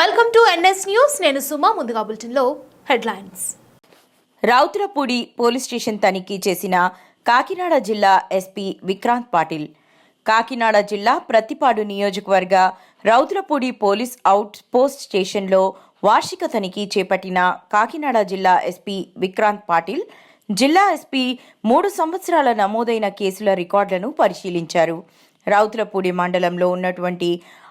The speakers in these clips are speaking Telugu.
వెల్కమ్ టు ఎన్ఎస్ న్యూస్ నేను సుమా ముందుగా బులెటిన్లో హెడ్లైన్స్. రౌతులపూడి పోలీస్ స్టేషన్ తనిఖీ చేసిన కాకినాడ జిల్లా ఎస్పీ విక్రాంత్ పాటిల్. కాకినాడ జిల్లా ప్రతిపాడు నియోజకవర్గ రౌతులపూడి పోలీస్ అవుట్ పోస్ట్ స్టేషన్లో వార్షిక తనిఖీ చేపట్టిన కాకినాడ జిల్లా ఎస్పీ విక్రాంత్ పాటిల్ జిల్లా ఎస్పీ మూడు సంవత్సరాల నమోదైన కేసుల రికార్డులను పరిశీలించారు. రౌతులపూడి మండలంలో ఉన్నటువంటి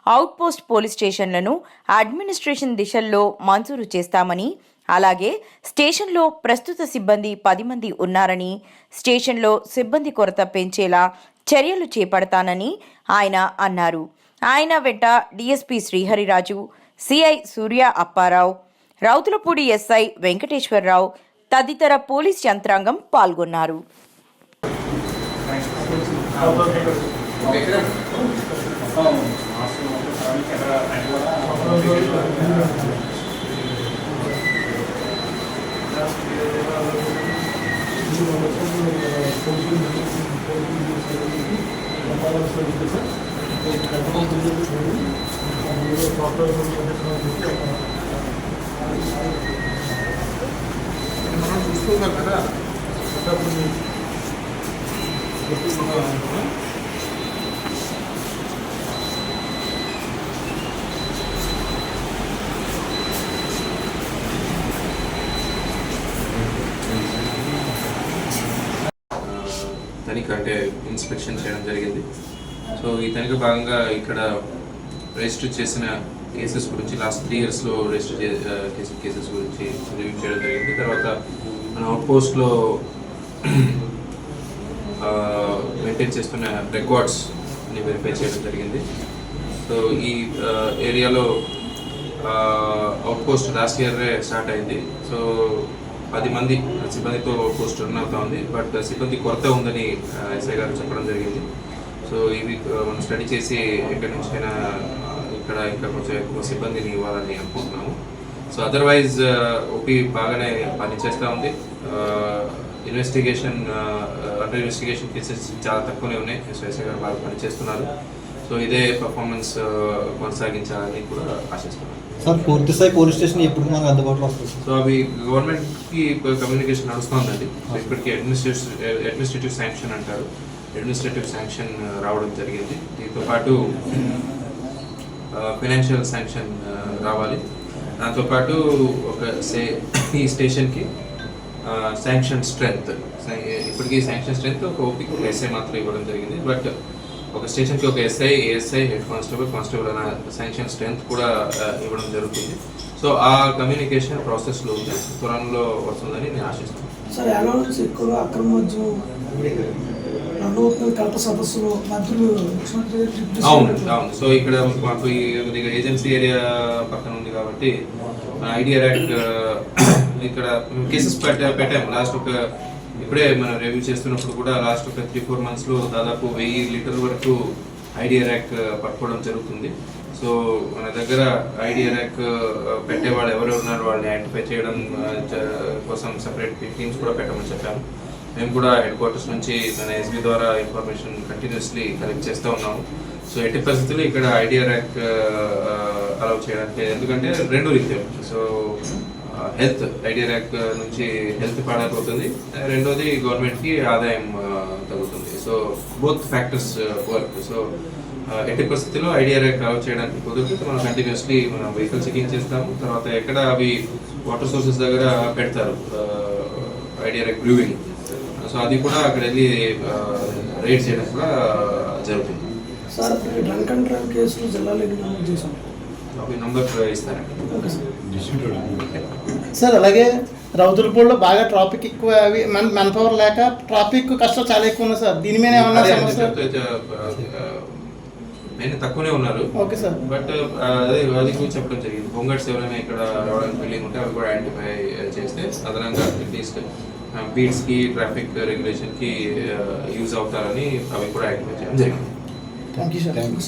అవుట్పోస్ట్ పోలీస్ స్టేషన్లను అడ్మినిస్ట్రేషన్ దిశల్లో మంజూరు చేస్తామని అలాగే స్టేషన్లో ప్రస్తుత సిబ్బంది పది మంది ఉన్నారని స్టేషన్లో సిబ్బంది కొరత పెంచేలా చర్యలు చేపడతానని ఆయన అన్నారు. ఆయన వెంట DSP Srihariraju CI Surya Apparao Rowthulapudi SI Venkateswararao తదితర పోలీస్ యంత్రాంగం పాల్గొన్నారు. మనం చూస్తున్నాం కదా. అప్పుడు తనిఖీ అంటే ఇన్స్పెక్షన్ చేయడం జరిగింది. సో ఈ తనిఖీ భాగంగా ఇక్కడ రిజిస్టర్ చేసిన కేసెస్ గురించి లాస్ట్ త్రీ ఇయర్స్లో రిజిస్టర్ చేసిన కేసెస్ గురించి రివ్యూ చేయడం జరిగింది. తర్వాత మన అవుట్ పోస్ట్లో మెయింటైన్ చేస్తున్న రికార్డ్స్ని వెరిఫై చేయడం జరిగింది. సో ఈ ఏరియాలో out post last year start అయింది. సో పది మంది సిబ్బందితో పోస్ట్ రన్ అవుతా ఉంది. బట్ సిబ్బంది కొరత ఉందని ఎస్ఐ గారు చెప్పడం జరిగింది. సో ఇవి మనం స్టడీ చేసి ఎక్కడి నుంచైనా ఇక్కడ ఇంకా కొంచెం ఎక్కువ సిబ్బందిని ఇవ్వాలని అనుకుంటున్నాము. సో అదర్వైజ్ ఓపీ బాగానే పనిచేస్తూ ఉంది. ఇన్వెస్టిగేషన్ అండర్ ఇన్వెస్టిగేషన్ కేసెస్ చాలా తక్కువనే ఉన్నాయి. సో ఎస్ఐ గారు బాగా పనిచేస్తున్నారు. సో ఇదే పర్ఫార్మెన్స్ కొనసాగించాలని కూడా ఆశిస్తున్నాను సార్ పూర్తి స్థాయి పోలీస్ స్టేషన్ ఎప్పుడు మనకు అందుబాటులో వస్తుంది సో అవి గవర్నమెంట్కి కమ్యూనికేషన్ నడుస్తుందండి. ఇప్పటికీ అడ్మినిస్ట్రేటివ్ అడ్మినిస్ట్రేటివ్ శాంక్షన్ అంటారు. అడ్మినిస్ట్రేటివ్ శాంక్షన్ రావడం జరిగింది. దీంతో పాటు ఫైనాన్షియల్ శాంక్షన్ రావాలి. దాంతోపాటు ఒక సే ఈ స్టేషన్కి శాంక్షన్ స్ట్రెంగ్త్ ఇప్పటికీ శాంక్షన్ స్ట్రెంగ్త్ ఒక ఓపిక ఒక ఎస్ఐ మాత్రం ఇవ్వడం జరిగింది. బట్ ఒక స్టేషన్కి ఒక SI ASI head constable constable అన్న శాంక్షన్ స్ట్రెంగ్త్ కూడా ఇవ్వడం జరుగుతుంది. సో ఆ కమ్యూనికేషన్ ప్రాసెస్లో ఉంది త్వరలో వస్తుందని నేను ఆశిస్తున్నాను. సార్ అలవెన్స్ ఎక్కువ అక్రమ అవును అవును. సో ఇక్కడ మాకు ఈ కొద్దిగా ఏజెన్సీ ఏరియా పక్కన ఉంది కాబట్టి ఐడియా ర్యాక్ ఇక్కడ కేసెస్ పెట్టా పెట్టాము. లాస్ట్ ఒక ఇప్పుడే మనం రివ్యూ చేస్తున్నప్పుడు కూడా లాస్ట్ ఒక త్రీ ఫోర్ మంత్స్లో దాదాపు వెయ్యి లీటర్ వరకు ఐడియా ర్యాక్ uh, పట్టుకోవడం జరుగుతుంది. సో మన దగ్గర ఐడియా ర్యాక్ uh, పెట్టే వాళ్ళు ఎవరు ఉన్నారు వాళ్ళని ఐడెంటిఫై చేయడం uh, కోసం సపరేట్ టీమ్స్ కూడా పెట్టమని చెప్పాము. మేము కూడా హెడ్ క్వార్టర్స్ నుంచి మన ఎస్బీ ద్వారా ఇన్ఫర్మేషన్ కంటిన్యూస్లీ కలెక్ట్ చేస్తూ ఉన్నాము. సో ఎట్టి పరిస్థితుల్లో ఇక్కడ ఐడియా ర్యాక్ అలౌ చేయడానికి ఎందుకంటే రెండు రీత్యా. సో హెల్త్ ఐడియా ర్యాక్ నుంచి హెల్త్ పాడైపోతుంది. రెండోది గవర్నమెంట్కి ఆదాయం తగ్గుతుంది. So both factors work. So ఎట్టి పరిస్థితుల్లో ఐడియా ర్యాక్ అలౌ చేయడానికి కుదిరితే మనం కంటిన్యూస్లీ మనం వెహికల్ చెకింగ్ చేస్తాము. తర్వాత ఎక్కడ అవి వాటర్ సోర్సెస్ దగ్గర పెడతారు ఐడియా ర్యాక్ బ్రూవింగ్ సో అది కూడా అక్కడ వెళ్ళి రేట్ చేయడం కూడా జరుగుతుంది. సార్ డ్రంక్ అండ్ డ్రంక్ కేసులు జిల్లాలో ఎన్ని నమోదు చేశాం నంబర్ ఇస్తారండి సార్ సార్ అలాగే రౌతులపూడిలో బాగా ట్రాఫిక్ ఎక్కువ అవి మన మెన్ పవర్ లేక ట్రాఫిక్ కష్టం చాలా ఎక్కువ ఉంది సార్ దీని మీద ఏమన్నా సమస్య? నేను తక్కువనే ఉన్నారు. ఓకే సార్ బట్ అదే అది కూడా చెప్పడం జరిగింది. బొంగట్స్ ఎవరైనా ఇక్కడ రావడానికి వెళ్ళి ఉంటే అవి కూడా ఐడెంటిఫై చేస్తే అదనంగా అట్లీస్ట్ బీట్స్కి ట్రాఫిక్ రెగ్యులేషన్కి యూజ్ అవుతారని అవి కూడా ఐడెంటిఫై చేయడం జరిగింది. Thank you sir thank you